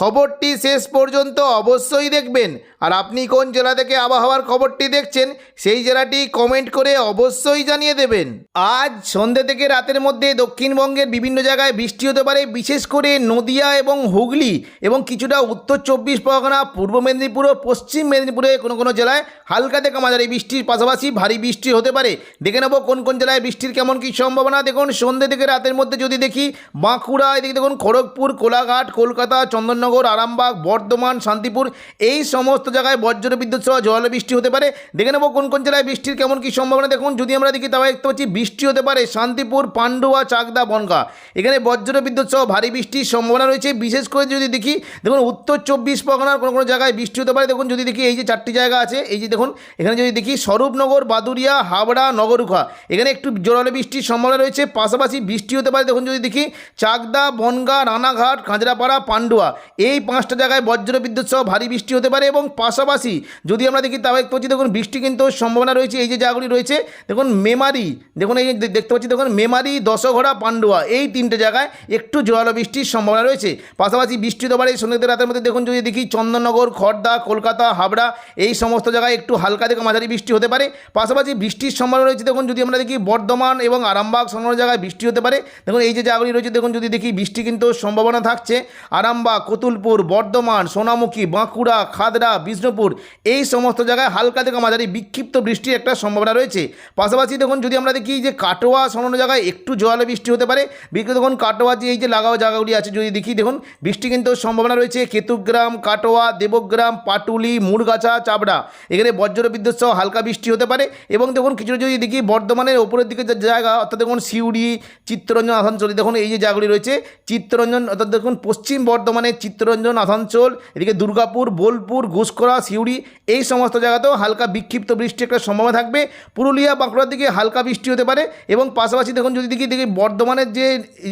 খবরটি শেষ পর্যন্ত অবশ্যই দেখবেন। আর আপনি কোন জেলা থেকে আবহাওয়ার খবরটি দেখছেন, সেই জেলাটি কমেন্ট করে অবশ্যই জানিয়ে দেবেন। আজ সন্ধ্যে থেকে রাতের মধ্যে দক্ষিণবঙ্গের বিভিন্ন জায়গায় বৃষ্টি হতে পারে, বিশেষ করে নদিয়া এবং হুগলি এবং কিছুটা উত্তর চব্বিশ পরগনা, পূর্ব মেদিনীপুর ও পশ্চিম মেদিনীপুরে কোনো কোনো জেলায় হালকা থেকে মাঝারি বৃষ্টির পাশাপাশি ভারী বৃষ্টি হতে পারে। দেখে নেব কোন কোন জেলায় বৃষ্টির কেমন কী সম্ভাবনা। দেখুন সন্ধ্যে থেকে রাতের মধ্যে যদি দেখি বাঁকুড়া, এদিকে দেখুন খড়গপুর, কোলাঘাট, কলকাতা, চন্দননগর আরামবাগ, বর্ধমান, শান্তিপুর, এই সমস্ত জায়গায় বজ্র বিদ্যুৎ সহ জল বৃষ্টি হতে পারে। দেখে নেব কোন কোন জেলায় বৃষ্টির কেমন কী সম্ভাবনা। দেখুন, যদি আমরা দেখি তবে দেখতে পাচ্ছি বৃষ্টি হতে পারে শান্তিপুর, পান্ডুয়া, চাকদা, বনগা। এখানে বজ্র বিদ্যুৎ সহ ভারী বৃষ্টির সম্ভাবনা রয়েছে। বিশেষ করে যদি দেখি, দেখুন উত্তর চব্বিশ পরগনার কোনো কোনো জায়গায় বৃষ্টি হতে পারে। দেখুন, যদি দেখি এই যে চারটি জায়গা আছে, এই যে দেখুন, এখানে যদি দেখি স্বরূপনগর বাদুরিয়া হাবড়া নগরুখা এখানে একটু জোরালো বৃষ্টির সম্ভাবনা রয়েছে। পাশাপাশি বৃষ্টি হতে পারে। দেখুন, যদি দেখি চাকদা, বনগা, রানাঘাট কাঁচরাপাড়া পান্ডুয়া এই পাঁচটা জায়গায় বজ্র বিদ্যুৎ সহ ভারী বৃষ্টি হতে পারে এবং পাশাপাশি যদি আমরা দেখি দেখতে পাচ্ছি দেখুন, বৃষ্টি কিন্তু সম্ভাবনা রয়েছে, এই যে জায়গাগুলি রয়েছে, দেখুন, মেমারি, দেখুন, এই দেখতে পাচ্ছি, দেখুন, মেমারি, দশঘড়া, পান্ডুয়া, এই তিনটে জায়গায় একটু জোরালো বৃষ্টির সম্ভাবনা রয়েছে। পাশাপাশি বৃষ্টি হতে পারে সন্ধ্যে রাতের মধ্যে, দেখুন, যদি দেখি চন্দননগর খড়দা কলকাতা, হাবড়া, এই সমস্ত জায়গায় একটু হালকা থেকে মাঝারি বৃষ্টি হতে পারে। পাশাপাশি বৃষ্টির সম্ভাবনা রয়েছে, দেখুন, যদি আমরা দেখি, বর্ধমান এবং আরামবাগ সংলগ্ন জায়গায় বৃষ্টি হতে পারে। দেখুন, এই যে জায়গাগুলি রয়েছে, দেখুন, যদি দেখি, বৃষ্টি কিন্তু সম্ভাবনা থাকছে। আরামবাগ কতুলপুর বর্ধমান, সোনামুখী, বাঁকুড়া খাদড়া বিষ্ণুপুর এই সমস্ত জায়গায় হালকা থেকে মাঝারি বিক্ষিপ্ত বৃষ্টির একটা সম্ভাবনা রয়েছে। পাশাপাশি দেখুন, যদি আমরা দেখি যে কাটোয়া সংলগ্ন জায়গায় একটু জোয়ালো বৃষ্টি হতে পারে বিকেলে দেখুন কাটোয়া যে এই যে লাগাও জায়গাগুলি আছে, যদি দেখি দেখুন, বৃষ্টি কিন্তু সম্ভাবনা রয়েছে কেতুগ্রাম, কাটোয়া, দেবগ্রাম, পাটুলি মুরগাছা চাবড়া। এখানে বজ্র বিদ্যুৎ সহ হালকা বৃষ্টি হতে পারে এবং দেখুন, কিছু যদি দেখি বর্ধমানের ওপরের দিকে যে জায়গা, অর্থাৎ দেখুন সিউড়ি, চিত্তরঞ্জন, আসানসোল, দেখুন এই যে জায়গাগুলি রয়েছে, চিত্তরঞ্জন, অর্থাৎ দেখুন পশ্চিম বর্ধমানের চিত্তরঞ্জন, আসানসোল, এদিকে দুর্গাপুর, বোলপুর ঘুষকরা সিউড়ি, এই সমস্ত জায়গাতেও হালকা বিক্ষিপ্ত বৃষ্টির একটা সম্ভাবনা থাকবে। পুরুলিয়া, বাঁকুড়ার দিকে হালকা বৃষ্টি হতে পারে এবং পাশাপাশি দেখুন যদি দেখি দেখি বর্ধমানের যে,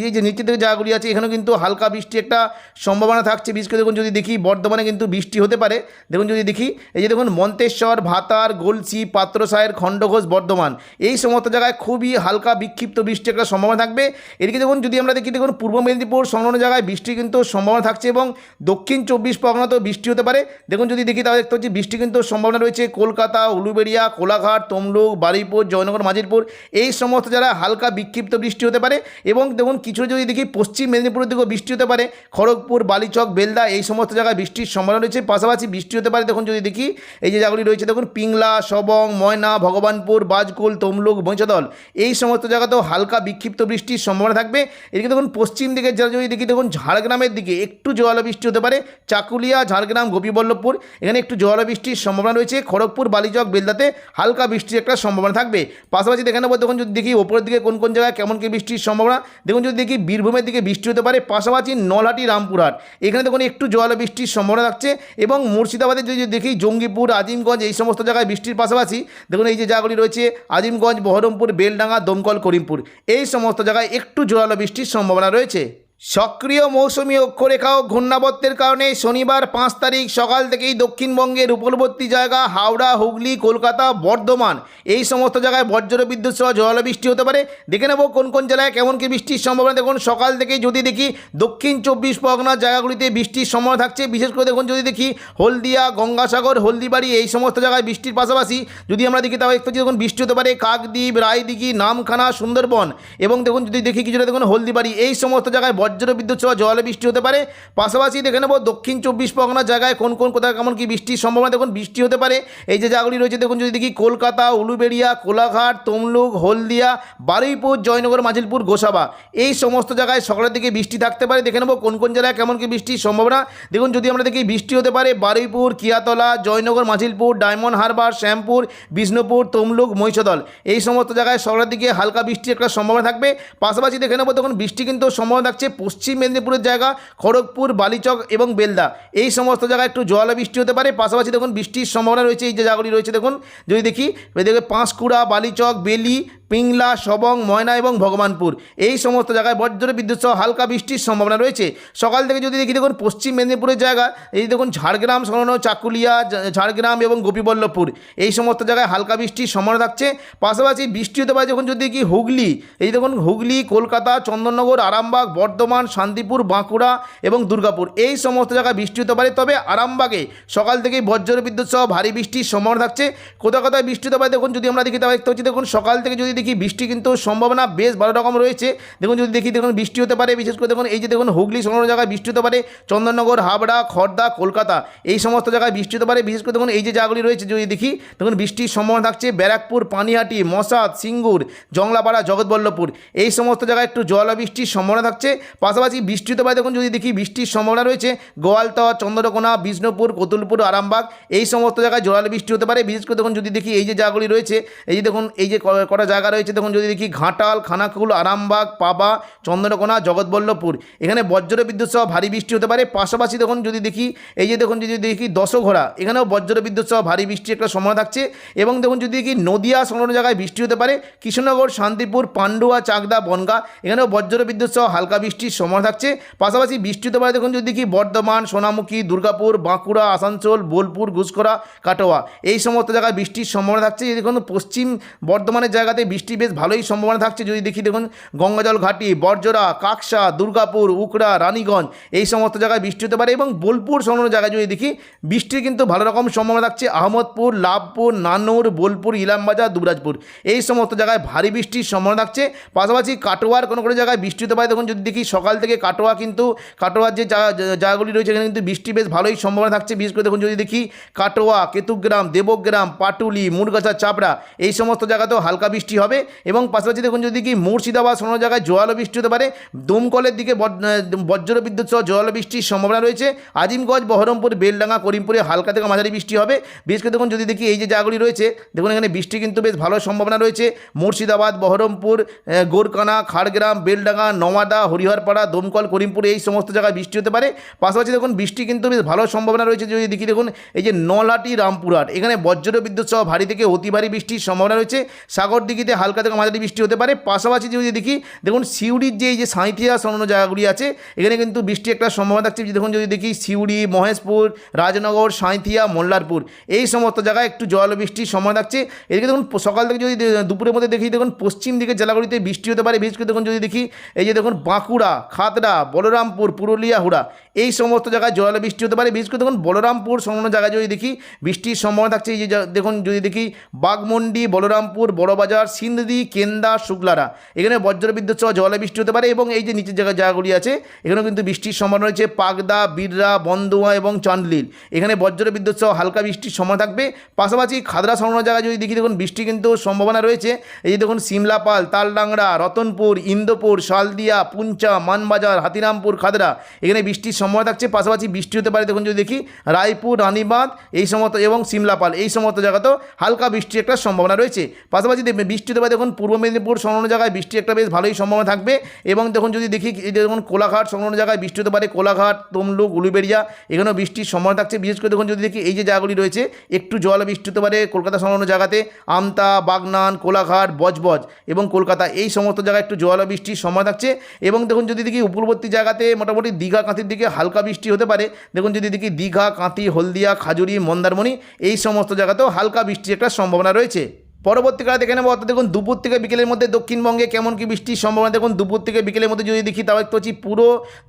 এই যে নিচের দিকে জায়গাগুলি আছে, এখানেও কিন্তু হালকা বৃষ্টি একটা সম্ভাবনা থাকছে। বিশেষ করে দেখুন যদি দেখি, বর্ধমানে কিন্তু বৃষ্টি হতে পারে। দেখুন যদি দেখি, এই যে দেখুন মন্তেশ্বর, ভাতার, গলসি, পাত্রসায়ের, খণ্ডঘোষ, বর্ধমান, এই সমস্ত জায়গায় খুবই হালকা বিক্ষিপ্ত বৃষ্টি একটা সম্ভাবনা থাকবে। এদিকে দেখুন যদি আমরা দেখি, দেখুন পূর্ব মেদিনীপুর, সংলগ্ন জায়গায় বৃষ্টি কিন্তু সম্ভাবনা থাকছে এবং দক্ষিণ চব্বিশ পরগনাতেও বৃষ্টি হতে পারে। দেখুন যদি দেখি তাহলে দেখতে পাচ্ছি বৃষ্টি কিন্তু সম্ভাবনা রয়েছে। কলকাতা, উলুবেড়িয়া, কোলাঘাট, তমলুক বারুইপুর জয়নগর মাজিরপুর এই সমস্ত জায়গায় হালকা বিক্ষিপ্ত বৃষ্টি হতে পারে এবং দেখুন কিছু যদি দেখি পশ্চিম মেদিনীপুরের দিকেও বৃষ্টি হতে পারে। খড়গপুর, বালিচক, বেলদা এই সমস্ত জায়গায় বৃষ্টির সম্ভাবনা রয়েছে। পাশাপাশি বৃষ্টি হতে পারে দেখুন যদি দেখি এই যে জায়গাগুলি রয়েছে দেখুন পিংলা, সবং, ময়না, ভগবানপুর, বাজকুল, তমলুক বৈঁচদল এই সমস্ত জায়গাতেও হালকা বিক্ষিপ্ত বৃষ্টির সম্ভাবনা থাকবে। এদিকে দেখুন পশ্চিম দিকে যারা যদি দেখি দেখুন ঝাড়গ্রামের দিকে একটু জোয়ালো বৃষ্টি হতে পারে। চাকুলিয়া, ঝাড়গ্রাম, গোপীবল্লভপুর, এখানে একটু জোয়ালো বৃষ্টির সম্ভাবনা রয়েছে। খড়গপুর, বালিচক, বেলদাতে হালকা বৃষ্টির একটা সম্ভাবনা থাকবে। পাশাপাশি দেখে নেব, দেখুন যদি দেখি ওপরের দিকে কোন কোন জায়গায় কেমন কী বৃষ্টির সম্ভাবনা। দেখুন যদি দেখি বীরভূমের দিকে বৃষ্টি হতে পারে, পাশাপাশি নলহাটি, রামপুরহাট। এখানে দেখুন একটু জোয়ালো বৃষ্টির সম্ভাবনা থাকছে এবং মুর্শিদাবাদে যদি দেখি জঙ্গিপুর, আজিমগঞ্জ এই সমস্ত জায়গায় বৃষ্টির পাশাপাশি দেখুন এই যে জায়গাগুলি রয়েছে, আজিমগঞ্জ, বহরমপুর, বেলডাঙ্গা, দমকল, করিমপুর। এই সমস্ত জায়গায় একটু জোরালো বৃষ্টির সম্ভাবনা রয়েছে। সক্রিয় মৌসুমি অক্ষরেখা ও ঘূর্ণাবর্তের কারণে শনিবার পাঁচ তারিখ সকাল থেকেই দক্ষিণবঙ্গের উপকূলবর্তী জায়গা, হাওড়া, হুগলি, কলকাতা, বর্ধমান এই সমস্ত জায়গায় বজ্র বিদ্যুৎ সহ জল বৃষ্টি হতে পারে। দেখে নেব কোন কোন জেলায় কেমন কি বৃষ্টির সম্ভাবনা। দেখুন, সকাল থেকেই যদি দেখি দক্ষিণ চব্বিশ পরগনার জায়গাগুলিতে বৃষ্টির সম্ভাবনা থাকছে। বিশেষ করে দেখুন, যদি দেখি হলদিয়া, গঙ্গাসাগর, হলদিবাড়ি এই সমস্ত জায়গায় বৃষ্টির পাশাপাশি যদি আমরা দেখি তাহলে একটু দেখুন বৃষ্টি হতে পারে। কাকদ্বীপ, রায়দিঘি, নামখানা, সুন্দরবন এবং দেখুন, যদি দেখি কিছুটা দেখুন হলদিবাড়ি এই সমস্ত জায়গায় বজ্র বিদ্যুৎ সহ জলে বৃষ্টি হতে পারে। পাশাপাশি দেখে নেব দক্ষিণ চব্বিশ পরগনার জায়গায় কোন কোন কোথায় কেমন কি বৃষ্টির সম্ভাবনা। দেখুন, বৃষ্টি হতে পারে। এই যে জায়গাগুলি রয়েছে, দেখুন, যদি দেখি কলকাতা, উলুবেড়িয়া, কোলাঘাট, তমলুক, হলদিয়া, বারুইপুর, জয়নগর, মাজিলপুর, গোসাবা, এই সমস্ত জায়গায় সকালের দিকে বৃষ্টি থাকতে পারে। দেখে নেব কোন কোন জেলায় কেমন কি বৃষ্টির সম্ভাবনা। দেখুন, যদি আমরা দেখি বৃষ্টি হতে পারে, বারুইপুর, কিয়াতলা, জয়নগর মাঝিলপুর ডায়মন্ড হারবার, শ্যামপুর, বিষ্ণুপুর, তমলুক, মহিষদল, এই সমস্ত জায়গায় সকালের দিকে হালকা বৃষ্টির একটা সম্ভাবনা থাকবে। পাশাপাশি দেখে নেব তখন বৃষ্টি কিন্তু সম্ভাবনা থাকছে পশ্চিম মেদিনীপুরের জায়গা, খড়গপুর, বালিচক এবং বেলদা। এই সমস্ত জায়গায় একটু জল বৃষ্টি হতে পারে। পাশাপাশি দেখুন, বৃষ্টির সম্ভাবনা রয়েছে, এই যে জায়গাগুলি রয়েছে দেখুন। যদি দেখি দেখবে পাঁশকুড়া, বালিচক, বেলি পিংলা, সবং, ময়না এবং ভগবানপুর। এই সমস্ত জায়গায় বজ্র বিদ্যুৎ সহ হালকা বৃষ্টির সম্ভাবনা রয়েছে। সকাল থেকে যদি দেখি, দেখুন, পশ্চিম মেদিনীপুরের জায়গা, এই দেখুন, ঝাড়গ্রাম, সংলগ্ন চাকুলিয়া ঝাড়গ্রাম এবং গোপীবল্লভপুর, এই সমস্ত জায়গায় হালকা বৃষ্টির সম্ভাবনা থাকছে। পাশাপাশি বৃষ্টি হতে পারে যখন যদি দেখি হুগলি, এই দেখুন, হুগলি, কলকাতা, চন্দননগর, আরামবাগ, বর্ধমান, শান্তিপুর, বাঁকুড়া এবং দুর্গাপুর, এই সমস্ত জায়গায় বৃষ্টি হতে পারে। তবে আরামবাগে সকাল থেকেই বজ্র বিদ্যুৎ সহ ভারী বৃষ্টির সম্ভাবনা থাকছে। কোথাও কোথায় বৃষ্টি হতে পারে, দেখুন, যদি আমরা দেখি, তাহলে দেখতে হচ্ছে দেখুন, সকাল থেকে যদি দেখি বৃষ্টি কিন্তু সম্ভাবনা বেশ ভালো রকম রয়েছে। দেখুন, যদি দেখি দেখুন বৃষ্টি হতে পারে, বিশেষ করে দেখুন এই যে দেখুন হুগলি সংলগ্ন জায়গায় বৃষ্টি হতে পারে, চন্দননগর, হাবড়া খড়দা কলকাতা, এই সমস্ত জায়গায় বৃষ্টি হতে পারে। বিশেষ করে দেখুন এই যে জায়গাগুলি রয়েছে, যদি দেখি, দেখুন বৃষ্টির সম্ভাবনা থাকছে ব্যারাকপুর, পানিহাটি মশাদ সিঙ্গুর, জংলাপাড়া, জগৎবল্লভপুর, এই সমস্ত জায়গায় একটু জল বৃষ্টির সম্ভাবনা থাকছে। পাশাপাশি বৃষ্টি হতে পারে, দেখুন যদি দেখি বৃষ্টির সম্ভাবনা রয়েছে গোয়ালতহ চন্দ্রকোনা, বিষ্ণুপুর, কতুলপুর, আরামবাগ, এই সমস্ত জায়গায় জোরাল বৃষ্টি হতে পারে। বিশেষ করে দেখুন যদি দেখি এই যে জায়গাগুলি রয়েছে, এই যে দেখুন এই যে কটা জায়গা রয়েছে, দেখুন যদি দেখি, ঘাটাল, খানাকুল, আরামবাগ, পাবা, চন্দ্রকোনা, জগৎবল্লভপুর। এখানে বজ্র বিদ্যুৎ সহ ভারী বৃষ্টি হতে পারে। পাশাপাশি দেখুন যদি দেখি, এই যে দেখুন যদি দেখি, দশঘোড়া, এখানেও বজ্র বিদ্যুৎ সহ ভারী বৃষ্টির একটা সময় থাকছে। এবং দেখুন যদি দেখি, নদিয়া সংলগ্ন জায়গায় বৃষ্টি হতে পারে। কৃষ্ণনগর, শান্তিপুর, পান্ডুয়া, চাকদা, বনগা, এখানেও বজ্র বিদ্যুৎ সহ হালকা বৃষ্টির সময় থাকছে। পাশাপাশি বৃষ্টি হতে পারে, দেখুন যদি দেখি, বর্ধমান, সোনামুখী, দুর্গাপুর, বাঁকুড়া, আসানসোল, বোলপুর ঘুষকরা কাটোয়া। এই সমস্ত জায়গায় বৃষ্টির সম্ভাবনা থাকছে। এই দেখুন, পশ্চিম বর্ধমানের জায়গাতে বৃষ্টি বেশ ভালোই সম্ভাবনা থাকছে। যদি দেখি দেখুন, গঙ্গাজল ঘাটি বর্জরা কাকসা, দুর্গাপুর, উকড়া, রানীগঞ্জ, এই সমস্ত জায়গায় বৃষ্টি হতে পারে এবং বোলপুর সংলগ্ন জায়গায় যদি দেখি, বৃষ্টির কিন্তু ভালো রকম সম্ভাবনা থাকছে। আহমদপুর, লাভপুর, নানুর, বোলপুর, ইলামবাজার, দুবরাজপুর, এই সমস্ত জায়গায় ভারী বৃষ্টির সম্ভাবনা থাকছে। পাশাপাশি কাটোয়ার কোনো কোনো জায়গায় বৃষ্টি হতে পারে। দেখুন, যদি দেখি সকাল থেকে কাটোয়া কিন্তু, কাটোয়ার যে জায়গা- জায়গাগুলি রয়েছে, এখানে কিন্তু বৃষ্টি বেশ ভালোই সম্ভাবনা থাকছে। বিশেষ করে দেখুন, যদি দেখি কাটোয়া, কেতুগ্রাম, দেবগ্রাম, পাটুলি মুরগাছা চাপড়া, এই সমস্ত জায়গাতেও হালকা বৃষ্টি হবে। এবং পাশাপাশি দেখুন যদি কি মুর্শিদাবাদ কোনো জায়গায় জোয়ালো বৃষ্টি হতে পারে, দমকলের দিকে বজ- বজ্র বিদ্যুৎ সহ জোয়ালো বৃষ্টির সম্ভাবনা রয়েছে। আজিমগঞ্জ, বহরমপুর, বেলডাঙ্গা, করিমপুরে হালকা থেকে মাঝারি বৃষ্টি হবে। বিশেষ করে দেখুন যদি দেখি এই যে জায়গাগুলি রয়েছে, দেখুন এখানে বৃষ্টি কিন্তু বেশ ভালো সম্ভাবনা রয়েছে। মুর্শিদাবাদ, বহরমপুর গোরকানা খাড়গ্রাম, বেলডাঙ্গা, নওয়াদা, হরিহরপাড়া, দমকল, করিমপুর এই সমস্ত জায়গায় বৃষ্টি হতে পারে। পাশাপাশি দেখুন বৃষ্টি কিন্তু বেশ ভালো সম্ভাবনা রয়েছে যদি দেখি দেখুন এই যে নলহাটি রামপুরহাট, এখানে বজ্র বিদ্যুৎ সহ ভারী থেকে অতি ভারী বৃষ্টির সম্ভাবনা রয়েছে। সাগর দিঘিতে হালকা থেকে মাঝারি বৃষ্টি হতে পারে। পাশাপাশি যদি দেখি, দেখুন সিউড়ির যে এই যে সাঁইথিয়া সংলগ্ন জায়গাগুলি আছে, এখানে কিন্তু বৃষ্টি একটা সম্ভাবনা থাকছে। দেখুন, যদি দেখি সিউড়ি, মহেশপুর, রাজনগর, সাঁইথিয়া, মোল্লারপুর, এই সমস্ত জায়গায় একটু জল বৃষ্টির সম্ভাবনা থাকছে। এদিকে দেখুন সকাল থেকে যদি দুপুরের মধ্যে দেখি, দেখুন পশ্চিম দিকের জেলাগুলিতে বৃষ্টি হতে পারে। বিশেষ করে দেখুন, যদি দেখি, এই যে দেখুন বাঁকুড়া, খাতড়া, বলরামপুর পুরুলিয়া হুড়া এই সমস্ত জায়গায় জল বৃষ্টি হতে পারে, বিশেষ করে দেখুন বলরামপুর, সংলগ্ন জায়গায় যদি দেখি বৃষ্টির সম্ভাবনা থাকছে, এই যে দেখুন যদি দেখি বাগমন্ডি, বলরামপুর, বড়বাজার সিন্দি কেন্দা, শুক্লারা, এখানে বজ্রবিদ্যুৎ সহ জলে বৃষ্টি হতে পারে এবং এই যে নিচের জায়গায় জায়গাগুলি আছে, এখানেও কিন্তু বৃষ্টির সম্ভাবনা রয়েছে, পাগদা, বিররা বন্দুয়া এবং চান্দলিল এখানে বজ্রবিদ্যুৎ সহ হালকা বৃষ্টির সময় থাকবে, পাশাপাশি খাদরা সংলগ্ন জায়গায় যদি দেখি দেখুন বৃষ্টি কিন্তু সম্ভাবনা রয়েছে, এই যে দেখুন সিমলাপাল তালডাংরা, রতনপুর, ইন্দোপুর, শালদিয়া, পুঞ্চা, মানবাজার, হাতিরামপুর, খাদরা, এখানে বৃষ্টির সম্ভাবনা থাকছে, পাশাপাশি বৃষ্টি হতে পারে। দেখুন, যদি দেখি, রায়পুর, রানীবাঁধ, এই সমস্ত এবং সিমলাপাল, এই সমস্ত জায়গাতেও হালকা বৃষ্টির একটা সম্ভাবনা রয়েছে। পাশাপাশি বৃষ্টি হতে পারে, দেখুন, পূর্ব মেদিনীপুর সংলগ্ন জায়গায় বৃষ্টি একটা বেশ ভালোই সম্ভাবনা থাকবে। এবং দেখুন, যদি দেখি দেখুন, কোলাঘাট সংলগ্ন জায়গায় বৃষ্টি হতে পারে, কোলাঘাট, তমলুক, উলুবেড়িয়া, এখানেও বৃষ্টির সম্ভাবনা থাকছে। বিশেষ করে দেখুন, যদি দেখি, এই যে জায়গাগুলি রয়েছে, একটু জল বৃষ্টি হতে পারে, কলকাতা সংলগ্ন জায়গাতে আমতা, বাগনান, কোলাঘাট, বজবজ এবং কলকাতা, এই সমস্ত জায়গায় একটু জল বৃষ্টির সময় থাকছে। এবং দেখুন, যদি দেখি উপকূলবর্তী জায়গাতে মোটামুটি দীঘা কাঁথির দিকে হালকা বৃষ্টি হতে পারে। দেখুন যদি দেখি দীঘা কাঁতি হলদিয়া, খাজুরি, মন্দারমণি, এই সমস্ত জায়গাতেও হালকা বৃষ্টির একটা সম্ভাবনা রয়েছে। পরবর্তীকালে দেখে নেব, অর্থাৎ দেখুন, দুপুর থেকে বিকেলের মধ্যে দক্ষিণবঙ্গে কেমন কি বৃষ্টির সম্ভাবনা। দেখুন, দুপুর থেকে বিকেলের মধ্যে যদি দেখি, তাও একটু হচ্ছে পুরো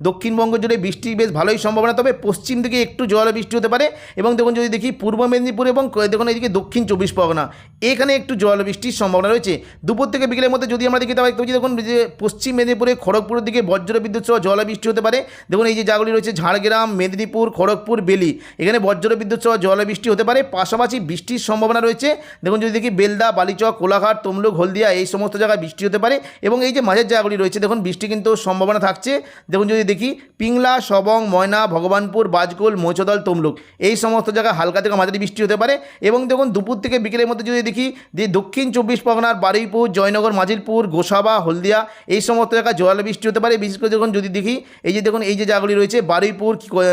দক্ষিণবঙ্গ জুড়ে বৃষ্টির বেশ ভালোই সম্ভাবনা। তবে পশ্চিম দিকে একটু জল বৃষ্টি হতে পারে এবং দেখুন, যদি দেখি পূর্ব মেদিনীপুর এবং দেখুন এদিকে দক্ষিণ চব্বিশ পরগনা, এখানে একটু জল বৃষ্টির সম্ভাবনা রয়েছে। দুপুর থেকে বিকেলের মধ্যে যদি আমরা দেখি, তাও একটু দেখুন যে পশ্চিম মেদিনীপুরে খড়গপুরের দিকে বজ্র বিদ্যুৎ সহ জল বৃষ্টি হতে পারে। দেখুন, এই যে জায়গাগুলি রয়েছে, ঝাড়গ্রাম, মেদিনীপুর, খড়গপুর, বেলি, এখানে বজ্র বিদ্যুৎ সহ জল বৃষ্টি হতে পারে। পাশাপাশি বৃষ্টির সম্ভাবনা রয়েছে। দেখুন, যদি দেখি বেলদা বেলদা বালিচক, কোলাঘাট, তমলুক, হলদিয়া এই সমস্ত জায়গায় বৃষ্টি হতে পারে এবং এই যে মাঝের জায়গাগুলি রয়েছে, দেখুন বৃষ্টি কিন্তু সম্ভাবনা থাকছে। দেখুন যদি দেখি, পিংলা, সবং, ময়না, ভগবানপুর বাজকুল মৌচদল তমলুক এই সমস্ত জায়গায় হালকা থেকে মাঝারি বৃষ্টি হতে পারে এবং দেখুন দুপুর থেকে বিকেলের মধ্যে যদি দেখি যে দক্ষিণ চব্বিশ পরগনার বারুইপুর, জয়নগর, মাজিলপুর, গোসাবা, হলদিয়া এই সমস্ত জায়গায় জোয়ালো বৃষ্টি হতে পারে। বিশেষ করে দেখুন যদি দেখি, এই যে দেখুন এই যে জায়গাগুলি রয়েছে, বারুইপুর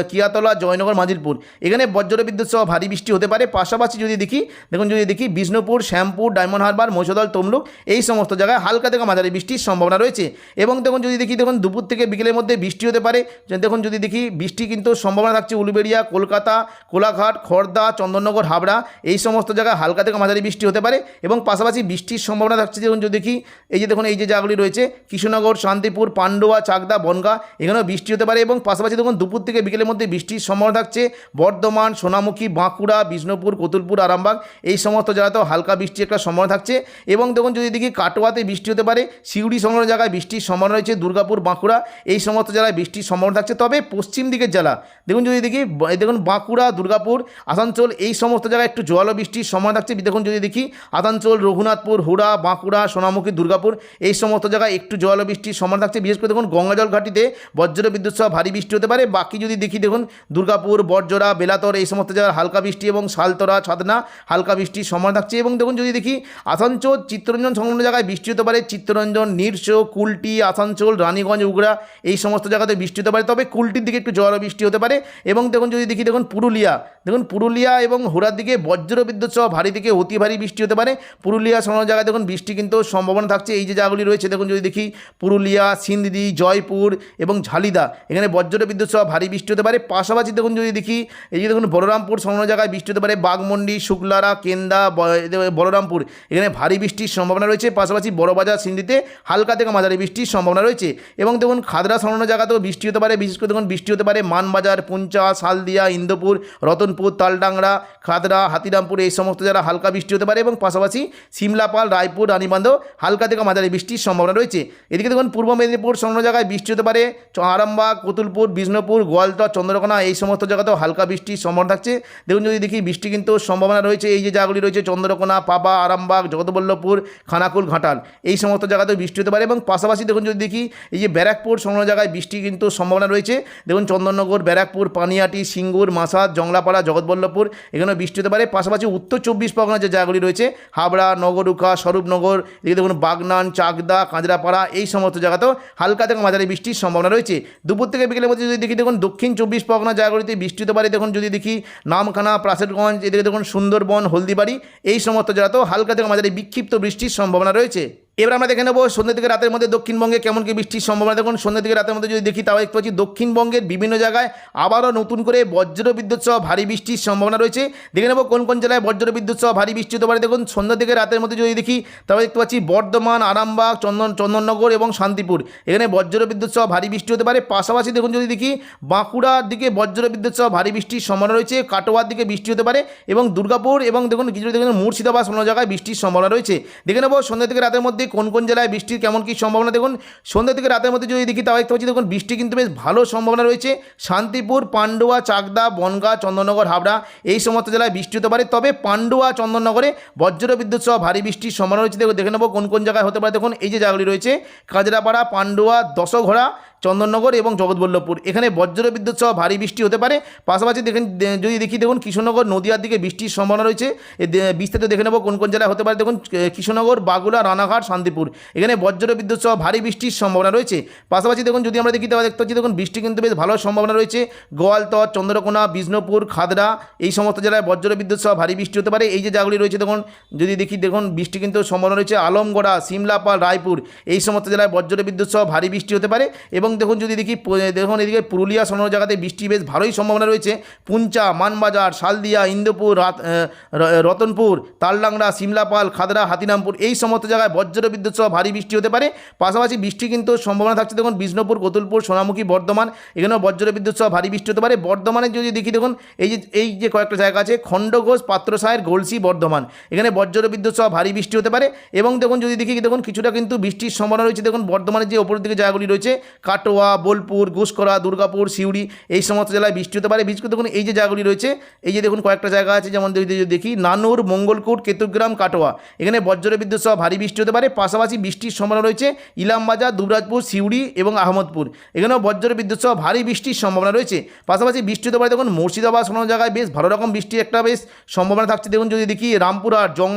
কিয়াতলা, জয়নগর, মাজিলপুর এখানে বজ্র বিদ্যুৎ সহ ভারী বৃষ্টি হতে পারে। পাশাপাশি যদি দেখি, দেখুন যদি দেখি, বিষ্ণুপুর, শ্যামপুর ডায়মন্ড হারবার, মহিষদল, তমলুক, এই সমস্ত জায়গায় হালকা থেকে মাঝারি বৃষ্টির সম্ভাবনা রয়েছে। এবং দেখুন, যদি দেখি, দেখুন, দুপুর থেকে বিকেলের মধ্যে বৃষ্টি হতে পারে। দেখুন, যদি দেখি, বৃষ্টি কিন্তু সম্ভাবনা থাকছে উলুবেড়িয়া, কলকাতা, কোলাঘাট খড়দা চন্দননগর, হাবড়া, এই সমস্ত জায়গায় হালকা থেকে মাঝারি বৃষ্টি হতে পারে। এবং পাশাপাশি বৃষ্টির সম্ভাবনা থাকছে, দেখুন, যদি দেখি, এই যে দেখুন, এই যে জায়গাগুলি রয়েছে, কৃষ্ণনগর, শান্তিপুর, পান্ডুয়া, চাকদা, বনগা, এখানেও বৃষ্টি হতে পারে। এবং পাশাপাশি দেখুন, দুপুর থেকে বিকেলের মধ্যে বৃষ্টির সম্ভাবনা থাকছে, বর্ধমান, সোনামুখী, বাঁকুড়া, বিষ্ণুপুর, কতুলপুর, আরামবাগ, এই সমস্ত জায়গাতেও হালকা বৃষ্টির একটা সম্ভাবনা থাকছে এবং দেখুন যদি দেখি কাটোয়াতে বৃষ্টি হতে পারে শিউড়ি সংলগ্ন জায়গায় বৃষ্টির সম্ভাবনা রয়েছে, দুর্গাপুর, বাঁকুড়া, এই সমস্ত জায়গায় বৃষ্টির সম্ভাবনা থাকছে। তবে পশ্চিম দিকের জেলা, দেখুন যদি দেখি দেখুন বাঁকুড়া, দুর্গাপুর, আসানসোল, এই সমস্ত জায়গায় একটু জল বৃষ্টির সম্ভাবনা থাকছে। দেখুন যদি দেখি আসানসোল, রঘুনাথপুর, হুড়া, বাঁকুড়া, সোনামুখী, দুর্গাপুর, এই সমস্ত জায়গায় একটু জল বৃষ্টির সম্ভাবনা থাকছে। বিশেষ করে দেখুন গঙ্গাজল ঘাটিতে বজ্র বিদ্যুৎ সহ ভারী বৃষ্টি হতে পারে। বাকি যদি দেখি দেখুন দুর্গাপুর বর্জরা বেলাতর, এই সমস্ত জায়গায় হালকা বৃষ্টি এবং শালতরা ছাদনা হালকা বৃষ্টির সম্ভাবনা থাকছে। এবং দেখুন যদি দেখি। আসানসোল, চিত্তরঞ্জন সংলগ্ন জায়গায় বৃষ্টি হতে পারে। চিত্তরঞ্জন, নিরসো, কুলটি, আসানসোল, রানীগঞ্জ, উগড়া এই সমস্ত জায়গাতে বৃষ্টি হতে পারে। তবে কুলটির দিকে একটু জল বৃষ্টি হতে পারে এবং দেখুন যদি দেখি, দেখুন পুরুলিয়া। দেখুন পুরুলিয়া এবং হুড়ার দিকে বজ্র বিদ্যুৎ সহ ভারী থেকে অতি ভারী বৃষ্টি হতে পারে। পুরুলিয়া সংলগ্ন জায়গায় দেখুন বৃষ্টি কিন্তু সম্ভাবনা থাকছে। এই যে জায়গাগুলি রয়েছে, দেখুন যদি দেখি, পুরুলিয়া সিন্দি জয়পুর এবং ঝালিদা, এখানে বজ্র বিদ্যুৎ সহ ভারী বৃষ্টি হতে পারে। পাশাপাশি দেখুন যদি দেখি, এই যে দেখুন বলরামপুর সংলগ্ন জায়গায় বৃষ্টি হতে পারে। বাগমন্ডি শুক্লারা, কেন্দা, ব- বলরামপুর এখানে ভারী বৃষ্টির সম্ভাবনা রয়েছে, পাশাপাশি বড়বাজার সিন্ধিতে হালকা থেকে মাঝারি বৃষ্টির সম্ভাবনা রয়েছে এবং দেখুন খাদরা সংলগ্ন জায়গাতেও বৃষ্টি হতে পারে, বিশেষ করে দেখুন বৃষ্টি হতে পারে মানবাজার, পুঞ্চা, শালদিয়া, ইন্দোপুর, রতনপুর, তালডাংরা, খাদরা, হাতিরামপুর, এই সমস্ত জায়গায় হালকা বৃষ্টি হতে পারে এবং পাশাপাশি সিমলাপাল, রায়পুর, রানীবান্ধব হালকা থেকে মাঝারি বৃষ্টির সম্ভাবনা রয়েছে। এদিকে দেখুন পূর্ব মেদিনীপুর সংলগ্ন জায়গায় বৃষ্টি হতে পারে আরামবাগ কতুলপুর, বিষ্ণুপুর, গোয়ালতর, চন্দ্রকোনা, এই সমস্ত জায়গাতেও হালকা বৃষ্টির সম্ভাবনা থাকছে। দেখুন যদি দেখি বৃষ্টি কিন্তু সম্ভাবনা রয়েছে, এই যে জায়গাগুলি রয়েছে, চন্দ্রকোনা, পাবা আরামবাগ, জগৎবল্লভপুর, খানাকুল, ঘাটাল। এই সমস্ত জায়গাতেও বৃষ্টি হতে পারে এবং পাশাপাশি দেখুন যদি দেখি, এই যে ব্যারাকপুর সংলগ্ন জায়গায় বৃষ্টি কিন্তু সম্ভাবনা রয়েছে। দেখুন চন্দননগর, ব্যারাকপুর, পানিয়াটি, সিঙ্গুর মাসাদ জংলাপাড়া, জগৎবল্লভপুর, এখানেও বৃষ্টি হতে পারে। পাশাপাশি উত্তর চব্বিশ পরগনার যে জায়গাগুলি রয়েছে, হাবড়া নগরুকা স্বরূপনগর, এদিকে দেখুন বাগনান, চাকদা, কাঁচরাপাড়া, এই সমস্ত জায়গাতেও হালকা থেকে মাঝারি বৃষ্টির সম্ভাবনা রয়েছে। দুপুর থেকে বিকেলের মধ্যে যদি দেখি, দেখুন দক্ষিণ চব্বিশ পরগনা জায়গাগুলিতে বৃষ্টি হতে পারে। দেখুন যদি দেখি, নামখানা, প্রাসেরগঞ্জ, এদিকে দেখুন সুন্দরবন, হলদিবাড়ি, এই সমস্ত জায়গাতেও হালকা থেকে মাঝারি বিক্ষিপ্ত বৃষ্টির সম্ভাবনা রয়েছে। এবার আমরা দেখে নেব সন্ধ্যা থেকে রাতের মধ্যে দক্ষিণবঙ্গে কেমন কি বৃষ্টির সম্ভাবনা। দেখুন সন্ধ্যা থেকে রাতের মধ্যে যদি দেখি, তাও দেখতে পাচ্ছি দক্ষিণবঙ্গের বিভিন্ন জায়গায় আবারও নতুন করে বজ্র বিদ্যুৎ সহ ভারী বৃষ্টির সম্ভাবনা রয়েছে। দেখে নেব কোন কোন জেলায় বজ্র বিদ্যুৎ সহ ভারী বৃষ্টি হতে পারে। দেখুন সন্ধ্যা থেকে রাতের মধ্যে যদি দেখি তাহলে দেখতে পাচ্ছি বর্ধমান, আরামবাগ, চন্দন, চন্দননগর এবং শান্তিপুর। এখানে বজ্র বিদ্যুৎ সহ ভারী বৃষ্টি হতে পারে। পাশাপাশি দেখুন, যদি দেখি, বাঁকুড়ার দিকে বজ্র বিদ্যুৎ সহ ভারী বৃষ্টির সম্ভাবনা রয়েছে। কাটোয়ার দিকে বৃষ্টি হতে পারে এবং দুর্গাপুর এবং দেখুন, কিছু দেখুন মুর্শিদাবাদ কোনো জায়গায় বৃষ্টির সম্ভাবনা রয়েছে। দেখে নেব সন্ধ্যা থেকে রাতের মধ্যে কোন কোন জেলায় বৃষ্টির কেমন কী সম্ভাবনা? দেখুন, সন্ধ্যা থেকে রাতের মধ্যে যদি দেখি তাও দেখতে পাচ্ছি, দেখুন, বৃষ্টি কিন্তু বেশ ভালো সম্ভাবনা রয়েছে। শান্তিপুর, পান্ডুয়া, চাকদা, বনগা, চন্দননগর, হাবড়া এই সমস্ত জেলায় বৃষ্টি হতে পারে। তবে পান্ডুয়া, চন্দননগরে বজ্র বিদ্যুৎ সহ ভারী বৃষ্টির সম্ভাবনা রয়েছে। দেখুন, দেখে নেব কোন কোন জায়গায় হতে পারে। দেখুন, এই যে জায়গাগুলি রয়েছে কাজরাপাড়া পান্ডুয়া, দশঘোড়া চন্দননগর এবং জগৎবল্লভপুর। এখানে বজ্র বিদ্যুৎ সহ ভারী বৃষ্টি হতে পারে। পাশাপাশি দেখেন যদি দেখি, দেখুন কৃষ্ণনগর নদীয়ার দিকে বৃষ্টির সম্ভাবনা রয়েছে। বিস্তারিত দেখে নেব কোন কোন জেলায় হতে পারে। দেখুন কৃষ্ণনগর বাগুলা রানাঘাট, শান্তিপুর। এখানে বজ্র বিদ্যুৎ সহ ভারী বৃষ্টির সম্ভাবনা রয়েছে। পাশাপাশি দেখুন, যদি আমরা দেখি, তাহলে দেখতে পাচ্ছি, দেখুন, বৃষ্টি কিন্তু বেশ ভালো সম্ভাবনা রয়েছে। গোয়ালতর, চন্দ্রকোনা, বিষ্ণুপুর, খাদরা, এই সমস্ত জেলায় বজ্র বিদ্যুৎ সহ ভারী বৃষ্টি হতে পারে। এই যে জায়গাগুলি রয়েছে, দেখুন, যদি দেখি, দেখুন, বৃষ্টি কিন্তু সম্ভাবনা রয়েছে। আলমগড়া, সিমলাপাল, রায়পুর, এই সমস্ত জেলায় বজ্র বিদ্যুৎ সহ ভারী বৃষ্টি হতে পারে এবং দেখুন যদি দেখি, দেখুন এদিকে পুরুলিয়া সমস্ত জায়গাতে বৃষ্টি বেশ ভালোই সম্ভাবনা রয়েছে। পুঞ্চা, মানবাজার, শালদিয়া, ইন্দোপুর, রাত- রতনপুর, তালডাংরা, সিমলাপাল, খাদরা হাতিনামপুর এই সমস্ত জায়গায় বজ্র বিদ্যুৎ সহ ভারী বৃষ্টি হতে পারে। পাশাপাশি বৃষ্টি কিন্তু সম্ভাবনা থাকছে দেখুন বিষ্ণুপুর, কতুলপুর, সোনামুখী, বর্ধমান, এখানেও বজ্র বিদ্যুৎ সহ ভারী বৃষ্টি হতে পারে। বর্ধমানে যদি দেখি দেখুন, এই যে এই যে কয়েকটা জায়গা আছে, খণ্ডঘোষ পাত্রসায়ের গোলসি, বর্ধমান, এখানে বজ্র বিদ্যুৎ সহ ভারী বৃষ্টি হতে পারে। এবং দেখুন যদি দেখি দেখুন, কিছুটা কিন্তু বৃষ্টির সম্ভাবনা রয়েছে। দেখুন বর্ধমানের যে ওপরের দিকে জায়গাগুলি রয়েছে কাটোয়া বোলপুর ঘুষকরা দুর্গাপুর, সিউড়ি এই সমস্ত জেলায় বৃষ্টি হতে পারে। করে দেখুন, এই যে জায়গাগুলি রয়েছে, এই যে দেখুন কয়েকটা জায়গা আছে, যেমন দেখি, নানুর, মঙ্গলকোট, কেতুগ্রাম, কাটোয়া। এখানে বজ্র বিদ্যুৎ সহ ভারী বৃষ্টি হতে পারে। পাশাপাশি বৃষ্টির সম্ভাবনা রয়েছে ইলামবাজার, দুবরাজপুর, সিউড়ি এবং আহমদপুর। এখানেও বজ্র বিদ্যুৎ সহ ভারী বৃষ্টির সম্ভাবনা রয়েছে। পাশাপাশি বৃষ্টি হতে পারে দেখুন, মুর্শিদাবাদ কোনো জায়গায় বেশ ভালো রকম বৃষ্টির একটা বেশ সম্ভাবনা থাকছে। দেখুন, যদি দেখি রামপুরহাট জং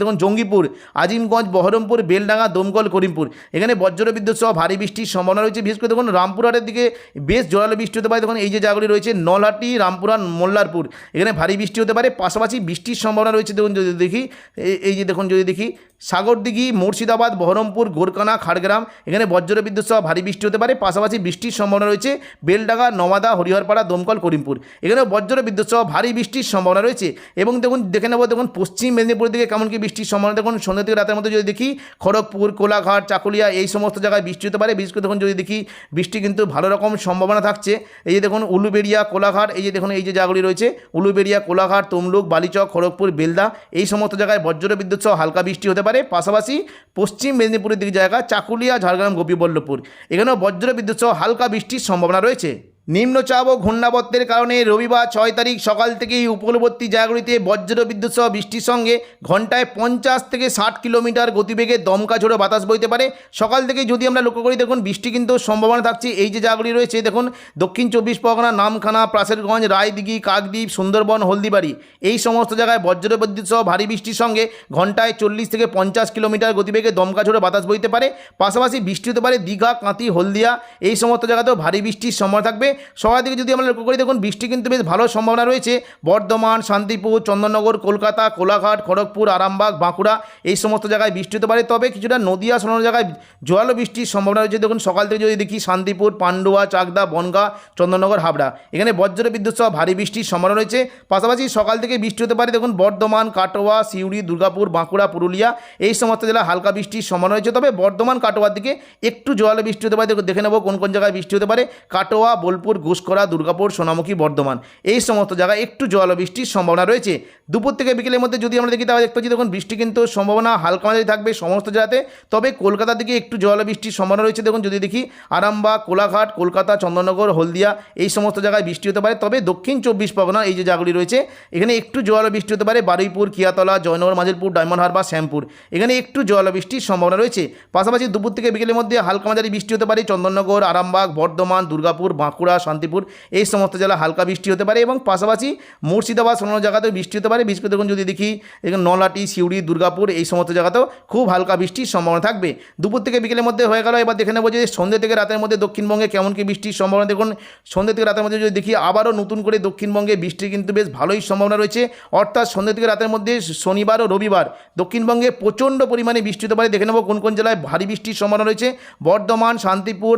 দেখুন, জঙ্গিপুর, আজিমগঞ্জ, বহরমপুর, বেলডাঙ্গা, দমকল, করিমপুর। এখানে বজ্র বিদ্যুৎ সহ ভারী বৃষ্টির সম্ভাবনা রয়েছে। বিশেষ করে দেখুন রামপুরহাটের দিকে বেশ জোরালো বৃষ্টি হতে পারে। দেখুন এই যে জায়গাগুলি রয়েছে, নলহাটি, রামপুরহাট, মোল্লারপুর, এখানে ভারী বৃষ্টি হতে পারে। পাশাপাশি বৃষ্টির সম্ভাবনা রয়েছে, দেখুন যদি দেখি, এই- যে দেখুন যদি দেখি, সাগরদিঘি, মুর্শিদাবাদ, বহরমপুর, গোরকানা, খাড়গ্রাম, এখানে বজ্র বিদ্যুৎ সহ ভারী বৃষ্টি হতে পারে। পাশাপাশি বৃষ্টির সম্ভাবনা রয়েছে বেলডাঙ্গা, নওয়াদা, হরিহরপাড়া, দমকল, করিমপুর, এখানেও বজ্র বিদ্যুৎ সহ ভারী বৃষ্টির সম্ভাবনা রয়েছে। এবং দেখুন, দেখে নেব দেখুন পশ্চিম মেদিনীপুরের দিকে কেমন কি বৃষ্টির সম্ভাবনা। দেখুন, সন্ধ্যা থেকে রাতের মধ্যে যদি দেখি, খড়গপুর, কোলাঘাট, চাকুলিয়া, এই সমস্ত জায়গায় বৃষ্টি হতে পারে। বিশেষ করে দেখুন যদি দেখি বৃষ্টি কিন্তু ভালো রকম সম্ভাবনা থাকছে। এই যে দেখুন, উলুবেড়িয়া, কোলাঘাট, এই যে দেখুন, এই যে জায়গাগুলি রয়েছে, উলুবেড়িয়া, কোলাঘাট, তমলুক, বালিচক, খড়গপুর, বেলদা, এই সমস্ত জায়গায় বজ্র বিদ্যুৎ সহ হালকা বৃষ্টি হতে পারে। পাশাপাশি পশ্চিম মেদিনীপুরের দিকে জায়গা, চাকুলিয়া, ঝাড়গ্রাম, গোপীবল্লভপুর। এখানেও বজ্র বিদ্যুৎ সহ হালকা বৃষ্টির সম্ভাবনা রয়েছে। নিম্নচাপ ও ঘূর্ণাবর্তের কারণে রবিবার ছয় তারিখ সকাল থেকেই উপকূলবর্তী জায়গাগুলিতে বজ্র বিদ্যুৎ সহ বৃষ্টির সঙ্গে ঘন্টায় পঞ্চাশ থেকে ষাট কিলোমিটার গতিবেগে দমকা ঝোড়ো বাতাস বইতে পারে। সকাল থেকেই যদি আমরা লক্ষ্য করি, দেখুন, বৃষ্টি কিন্তু সম্ভাবনা থাকছে। এই যে জায়গাগুলি রয়েছে, দেখুন, দক্ষিণ চব্বিশ পরগনা, নামখানা, প্রাসেরগঞ্জ, রায়দিঘি, কাকদ্বীপ, সুন্দরবন, হলদিবাড়ি, এই সমস্ত জায়গায় বজ্র বিদ্যুৎ সহ ভারী বৃষ্টির সঙ্গে ঘন্টায় চল্লিশ থেকে পঞ্চাশ কিলোমিটার গতিবেগে দমকা ঝোড়ো বাতাস বইতে পারে। পাশাপাশি বৃষ্টি হতে পারে দীঘা কাঁতি হলদিয়া, এই সমস্ত জায়গাতেও ভারী বৃষ্টির সম্ভাবনা থাকবে। সকাল দিকে যদি আমরা লক্ষ্য করি, দেখুন, বৃষ্টি কিন্তু বেশ ভালো সম্ভাবনা রয়েছে। বর্ধমান, শান্তিপুর চন্দননগর কলকাতা, কোলাঘাট, খড়গপুর, আরামবাগ, বাঁকুড়া এই সমস্ত জায়গায় বৃষ্টি হতে পারে। তবে কিছুটা নদিয়া সোনার জায়গায় জোয়ালো বৃষ্টির সম্ভাবনা রয়েছে। দেখুন, সকাল থেকে যদি দেখি, শান্তিপুর, পান্ডুয়া, চাকদা, বনগা চন্দননগর হাবড়া, এখানে বজ্র বিদ্যুৎ সহ ভারী বৃষ্টির সম্ভাবনা রয়েছে। পাশাপাশি সকাল থেকে বৃষ্টি হতে পারে, দেখুন, বর্ধমান, কাটোয়া, সিউড়ি, দুর্গাপুর, বাঁকুড়া, পুরুলিয়া এই সমস্ত জেলা হালকা বৃষ্টির সম্ভাবনা রয়েছে। তবে বর্ধমান, কাটোয়ার দিকে একটু জোয়ালো বৃষ্টি হতে পারে। দেখে নেব কোন কোন জায়গায় বৃষ্টি হতে পারে। কাটোয়া, বোলপুর ঘুষকরা দুর্গাপুর, সোনামুখী, বর্ধমান। এই সমস্ত জায়গায় একটু জোয়ালো বৃষ্টির সম্ভাবনা রয়েছে। দুপুর থেকে বিকেলের মধ্যে যদি আমরা দেখি, তাহলে দেখতে পাচ্ছি, দেখুন, বৃষ্টি কিন্তু সম্ভাবনা হালকা মাঝারি থাকবে সমস্ত জায়গাতে তবে কলকাতার দিকে একটু জোয়ালো বৃষ্টির সম্ভাবনা রয়েছে। দেখুন, যদি দেখি, আরামবাগ, কোলাঘাট, কলকাতা, চন্দননগর, হলদিয়া, এই সমস্ত জায়গায় বৃষ্টি হতে পারে। তবে দক্ষিণ চব্বিশ পরগনা এই যে জায়গাগুলি রয়েছে, এখানে একটু জোয়ালো বৃষ্টি হতে পারে। বারুইপুর, কিয়াতলা, জয়নগর, মাজিলপুর, ডায়মন্ড হারবার, শ্যামপুর, এখানে একটু জোয়ালো বৃষ্টির সম্ভাবনা রয়েছে। পাশাপাশি দুপুর থেকে বিকেলের মধ্যে হালকা মাঝারি বৃষ্টি হতে পারে। চন্দননগর, আরামবাগ, বর্ধমান, দুর্গাপুর, বাঁকুড়া শান্তিপুর, এই সমস্ত জেলা হালকা বৃষ্টি হতে পারে এবং পাশাপাশি মুর্শিদাবাদ অন্য জায়গাতেও বৃষ্টি হতে পারে। বিশেষ করে দেখুন যদি দেখি, দেখুন নলাটি সিউড়ি, দুর্গাপুর, এই সমস্ত জায়গাতেও খুব হালকা বৃষ্টির সম্ভাবনা থাকবে। দুপুর থেকে বিকেলের মধ্যে হয়ে গেল, এবার দেখে নেব যে সন্ধ্যে থেকে রাতের মধ্যে দক্ষিণবঙ্গে কেমন কি বৃষ্টির সম্ভাবনা। দেখুন সন্ধ্যে থেকে রাতের মধ্যে যদি দেখি, আবারও নতুন করে দক্ষিণবঙ্গে বৃষ্টির কিন্তু বেশ ভালোই সম্ভাবনা রয়েছে। অর্থাৎ সন্ধ্যে থেকে রাতের মধ্যে শনিবার ও রবিবার দক্ষিণবঙ্গে প্রচণ্ড পরিমাণে বৃষ্টি হতে পারে। দেখে নেব কোন কোন জেলায় ভারী বৃষ্টির সম্ভাবনা রয়েছে। বর্ধমান, শান্তিপুর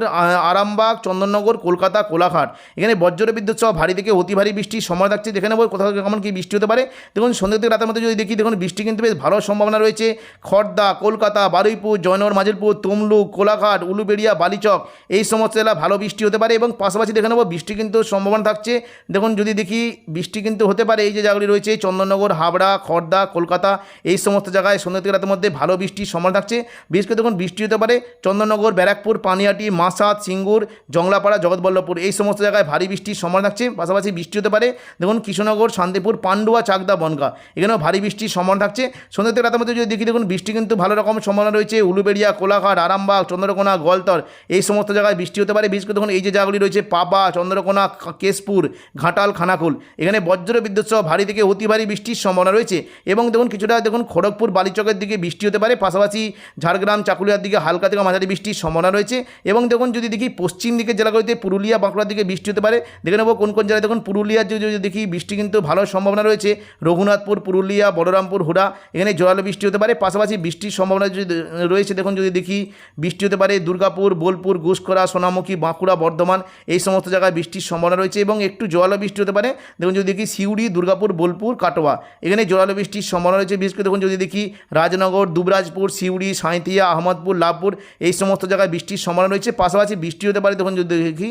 আরামবাগ, চন্দননগর, কলকাতা কোলাঘাট এখানে বজ্র বিদ্যুৎ সহ ভারী থেকে অতি ভারী বৃষ্টির সময় থাকছে দেখে নেব কোথাও কেমন কি বৃষ্টি হতে পারে। দেখুন, সন্ধ্যে থেকে রাতের মধ্যে যদি দেখি, দেখুন, বৃষ্টি কিন্তু বেশ ভালো সম্ভাবনা রয়েছে। খড়দা কলকাতা, বারুইপুর, জয়নগর মাজিলপুর তমলুক কোলাঘাট, উলুবেড়িয়া, বালিচক, এই সমস্ত এলাকা ভালো বৃষ্টি হতে পারে এবং পাশাপাশি দেখে নেব, বৃষ্টি কিন্তু সম্ভাবনা থাকছে। দেখুন, যদি দেখি, বৃষ্টি কিন্তু হতে পারে, এই যে জায়গাগুলি রয়েছে চন্দননগর হাবড়া খড়দা কলকাতা, এই সমস্ত জায়গায় সন্ধ্যে থেকে রাতের মধ্যে ভালো বৃষ্টির সম্ভাবনা থাকছে। বিশেষ করে দেখুন, বৃষ্টি হতে পারে চন্দননগর ব্যারাকপুর, পানিয়াটি, মাসাদ, সিঙ্গুর, জংলাপাড়া, জগৎবল্লভপুর, এই সমস্ত জায়গায় ভারী বৃষ্টির সম্ভাবনা থাকছে, পাশাপাশি বৃষ্টি হতে পারে। দেখুন, কৃষ্ণনগর, শান্তিপুর, পান্ডুয়া, চাকদা, বনগা, এখানেও ভারী বৃষ্টির সম্ভাবনা থাকছে। সন্ধ্যে থেকে রাতের মধ্যে যদি দেখি, দেখুন, বৃষ্টি কিন্তু ভালো রকম সম্ভাবনা রয়েছে। উলুবেড়িয়া, কোলাঘাট, আরামবাগ, চন্দ্রকোনা, গোয়ালতর, এই সমস্ত জায়গায় বৃষ্টি হতে পারে। বিশেষ করে দেখুন, এই যে জায়গাগুলি রয়েছে, পাবা, চন্দ্রকোনা কেশপুর, ঘাটাল, খানাকুল, এখানে বজ্র বিদ্যুৎ সহ ভারী থেকে অতি ভারী বৃষ্টির সম্ভাবনা রয়েছে। এবং দেখুন, কিছুটা দেখুন, খড়গপুর, বালিচকের দিকে বৃষ্টি হতে পারে। পাশাপাশি ঝাড়গ্রাম, চাকুলিয়ার দিকে হালকা থেকে মাঝারি বৃষ্টির সম্ভাবনা রয়েছে। এবং দেখুন, যদি দেখি, পশ্চিম দিকের জেলাগুলিতে পুরুলিয়া বাঁকুড়ার দিকে বৃষ্টি হতে পারে। দেখে নেব কোন কোন জেলায় দেখুন পুরুলিয়ার যদি দেখি বৃষ্টি কিন্তু ভালো সম্ভাবনা রয়েছে। রঘুনাথপুর, পুরুলিয়া, বলরামপুর, হুড়া, এখানে জোরালো বৃষ্টি হতে পারে। পাশাপাশি বৃষ্টির সম্ভাবনা যদি রয়েছে, দেখুন যদি দেখি বৃষ্টি হতে পারে দুর্গাপুর, বোলপুর ঘুষকরা সোনামুখী, বাঁকুড়া, বর্ধমান, এই সমস্ত জায়গায় বৃষ্টির সম্ভাবনা রয়েছে এবং একটু জোরালো বৃষ্টি হতে পারে। দেখুন যদি দেখি সিউড়ি, দুর্গাপুর, বোলপুর, কাটোয়া, এখানে জোরালো বৃষ্টির সম্ভাবনা রয়েছে। বিশেষ করে দেখুন যদি দেখি রাজনগর, দুবরাজপুর, সিউড়ি, সাঁইথিয়া, আহমদপুর, লাভপুর, এই সমস্ত জায়গায় বৃষ্টির সম্ভাবনা রয়েছে। পাশাপাশি বৃষ্টি হতে পারে, দেখুন যদি দেখি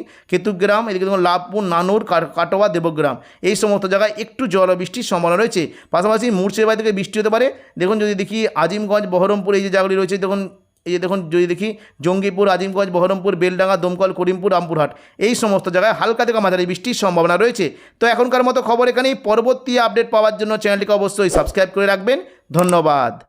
কেতুগ্রাম এদিকে দেখুন লাভপুর নানুর কাট- কাটোয়া, দেবগ্রাম। এই সমস্ত জায়গায় একটু জল বৃষ্টির সম্ভাবনা রয়েছে। পাশাপাশি মুর্শিদাবাদ থেকে বৃষ্টি হতে পারে। দেখুন যদি দেখি আজিমগঞ্জ, বহরমপুর এই যে জায়গাগুলি রয়েছে, দেখুন, এই যে দেখুন যদি দেখি জঙ্গিপুর, আজিমগঞ্জ, বহরমপুর, বেলডাঙ্গা, দমকল, করিমপুর, রামপুরহাট, এই সমস্ত জায়গায় হালকা থেকে মাঝারি বৃষ্টির সম্ভাবনা রয়েছে। তো এখনকার মতো খবর এখানেই। পরবর্তী আপডেট পাওয়ার জন্য চ্যানেলটিকে অবশ্যই সাবস্ক্রাইব করে রাখবেন। ধন্যবাদ।